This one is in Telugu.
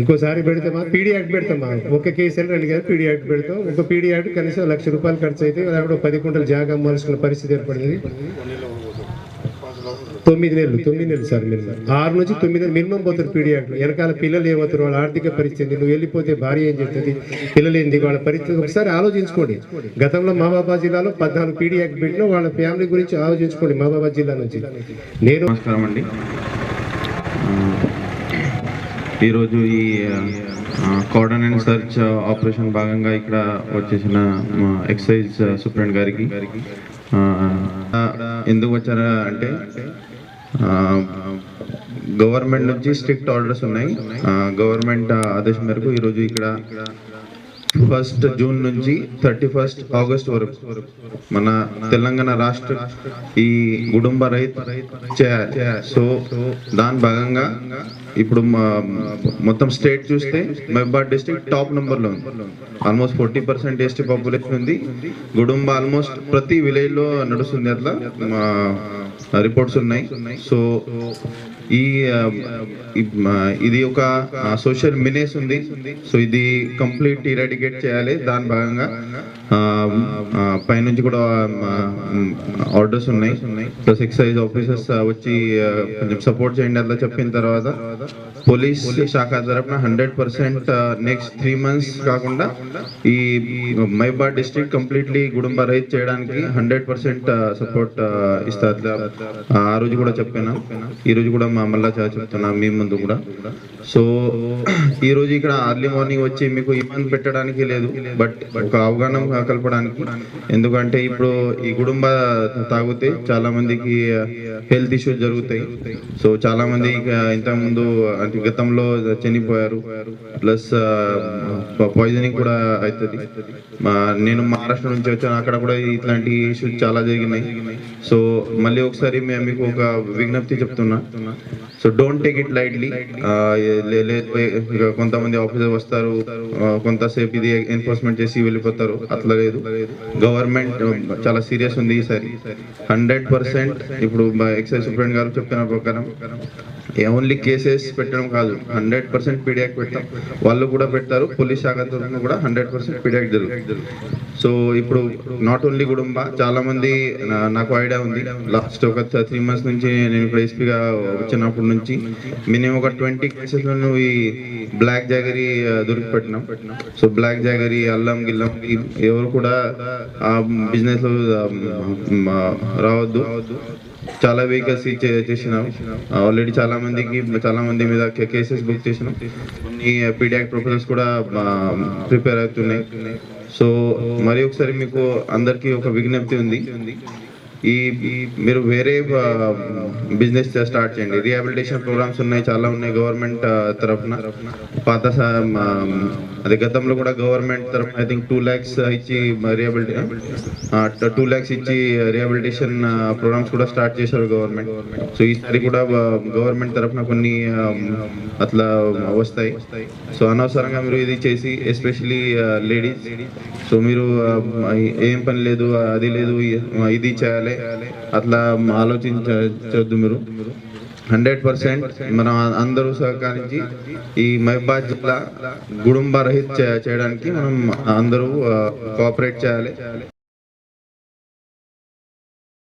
ఇంకోసారి పెడితే మా పీడీ యాక్ట్ పెడతాం మా. ఒక కేసు అని రెండు కేసు పీడీ యాక్ట్ పెడతాం. ఒక పీడీ యాక్ట్ కనీసం లక్ష రూపాయలు ఖర్చు అయితే లేకపోతే పది కుంటలు జాగా అమ్మాల్సిన పరిస్థితి ఏర్పడింది. తొమ్మిది నెలలు తొమ్మిది నెలలు సార్ మినిమం. ఆరు నుంచి తొమ్మిది నెలలు మినిమం పోతారు పీడీ వెనకాల పిల్లలు ఏమవుతారు? వాళ్ళ ఆర్థిక పరిస్థితి నువ్వు వెళ్ళిపోతే భార్య ఏం చెప్తుంది పిల్లలు ఏంది వాళ్ళ పరిస్థితి ఒకసారి ఆలోచించుకోండి. గతంలో మహాబాబా జిల్లాలో పద్నాలుగు పీడియాక్ యాక్ట్ పెట్టినా వాళ్ళ ఫ్యామిలీ గురించి ఆలోచించుకోండి మహాబాబా జిల్లా నుంచి. నేను నమస్కారం అండి. ఈరోజు ఈ కార్డన్ అండ్ సర్చ్ ఆపరేషన్ భాగంగా ఇక్కడ వచ్చేసిన ఎక్సైజ్ సూపరింట్ గారికి గారికి ఎందుకు వచ్చారా అంటే గవర్నమెంట్ నుంచి స్ట్రిక్ట్ ఆర్డర్స్ ఉన్నాయి. గవర్నమెంట్ ఆదేశం మేరకు ఈరోజు ఇక్కడ ఫస్ట్ జూన్ నుంచి థర్టీ ఫస్ట్ ఆగస్ట్ వరకు మన తెలంగాణ రాష్ట్ర ఈ కుటుంబ రైతు చేయాలి. సో దాని భాగంగా ఇప్పుడు మా- మొత్తం స్టేట్ చూస్తే మహబాద్ డిస్టిక్ టాప్ నెంబర్లో ఉంది. Almost forty percent ST population ఉంది. గుడుంబ ఆల్మోస్ట్ ప్రతి విలేజ్లో నడుస్తుంది అట్లా రిపోర్ట్స్ ఉన్నాయి. సో ఈ ఇది ఒక సోషల్ మినేస్ ఉంది. సో ఇది కంప్లీట్ ఇరాడికేట్ చేయాలి. దాని భాగంగా పైనుంచి కూడా ఆర్డర్స్ ఉన్నాయి. ప్లస్ ఎక్సైజ్ ఆఫీసర్స్ వచ్చి కొంచెం సపోర్ట్ చేయండి అట్లా చెప్పిన తర్వాత పోలీస్ శాఖ తరపున hundred percent next three months కాకుండా ఈ మైబా డిస్ట్రిక్ట్ కంప్లీట్లీ గుడుంబ రైజ్ చేయడానికి హండ్రెడ్ పర్సెంట్ సపోర్ట్ ఇస్తా ఆ రోజు కూడా చెప్పాను. ఈ రోజు కూడా మా మళ్ళా చా- చెప్తున్నా మీ ముందు కూడా. సో ఈ రోజు ఇక్కడ అర్లీ మార్నింగ్ వచ్చి మీకు ఇబ్బంది పెట్టడానికి లేదు బట్ ఒక అవగాహన కలపడానికి. ఎందుకంటే ఇప్పుడు ఈ కుటుంబ తాగితే చాలా మందికి హెల్త్ ఇష్యూస్ జరుగుతాయి. సో చాలా మంది ఇంత ముందు అంటే గతంలో చనిపోయారు. ప్లస్ పాయిజనింగ్ కూడా అవుతుంది నేను మహారాష్ట్ర నుంచి వచ్చాను అక్కడ కూడా ఇట్లాంటి ఇష్యూస్ చాలా జరిగినాయి. సో మళ్ళీ ఒకసారి మేము మీకు ఒక విజ్ఞప్తి చెప్తున్నా. So don't take it lightly కొంతమంది ఆఫీసర్ వస్తారు. కొంతసేపు ఇది ఎన్ఫోర్స్మెంట్ చేసి వెళ్ళిపోతారు. అట్లా లేదు. గవర్నమెంట్ చాలా సీరియస్ ఉంది ఈసారి. హండ్రెడ్ పర్సెంట్ ఇప్పుడు ఎక్సైజ్ సూపరింట్ గారు చెప్పిన ప్రకారం ఓన్లీ కేసెస్ పెట్టడం కాదు. హండ్రెడ్ పర్సెంట్ పీడియాక్ పెడతాం వాళ్ళు కూడా పెడతారు. పోలీస్ శాఖ తరఫున కూడా హండ్రెడ్ పర్సెంట్ పీడియాక్ జరుగుతుంది. సో ఇప్పుడు నాట్ ఓన్లీ కుటుంబ చాలా మంది నాకు ఐడియా ఉంది. లాస్ట్ ఒక త్రీ మంత్స్ నుంచి నేను ఇక్కడ ఎస్పీగా వచ్చినప్పటి నుంచి మినిమం ఒక ట్వంటీ కేసెస్ ఈ బ్లాక్ జాగరీ దొరికి పెట్టినాం. సో బ్లాక్ జాగరీ అల్లం గిల్లం ఎవరు కూడా ఆ బిజినెస్ రావద్దు. చాలా వెహికల్స్ చేసినాం. ఆల్రెడీ చాలా మందికి చాలా మంది మీద కేసెస్ బుక్ చేసినాం. కొన్ని పీడియాక్ ప్రొఫెసర్స్ కూడా ప్రిపేర్ అవుతున్నాయి. సో మరి ఒకసారి మీకు అందరికీ ఒక విజ్ఞప్తి ఉంది. ఈ మీరు వేరే బిజినెస్ స్టార్ట్ చేయండి. రిహాబిలిటేషన్ ప్రోగ్రామ్స్ ఉన్నాయి చాలా ఉన్నాయి గవర్నమెంట్ తరఫున. పాత అదే గతంలో కూడా గవర్నమెంట్ తరఫున ఐ థింక్ టూ ల్యాక్స్ ఇచ్చి రిహాబిలిటీ టూ ల్యాక్స్ ఇచ్చి రిహాబిలిటేషన్ ప్రోగ్రామ్స్ కూడా స్టార్ట్ చేశారు గవర్నమెంట్. సో ఈసారి కూడా గవర్నమెంట్ తరఫున కొన్ని అట్లా వస్తాయి. సో అనవసరంగా మీరు ఇది చేసి ఎస్పెషలీ లేడీస్ సో మీరు ఏం పని లేదు అది లేదు ఇది చేయాలి అట్లా ఆలోచించవద్దు మీరు. హండ్రెడ్ పర్సెంట్ మనం అందరూ సహకరించి ఈ మహబాద్ జిల్లా గుడుంబ రహిత్ చేయడానికి మనం అందరూ కోఆపరేట్ చేయాలి.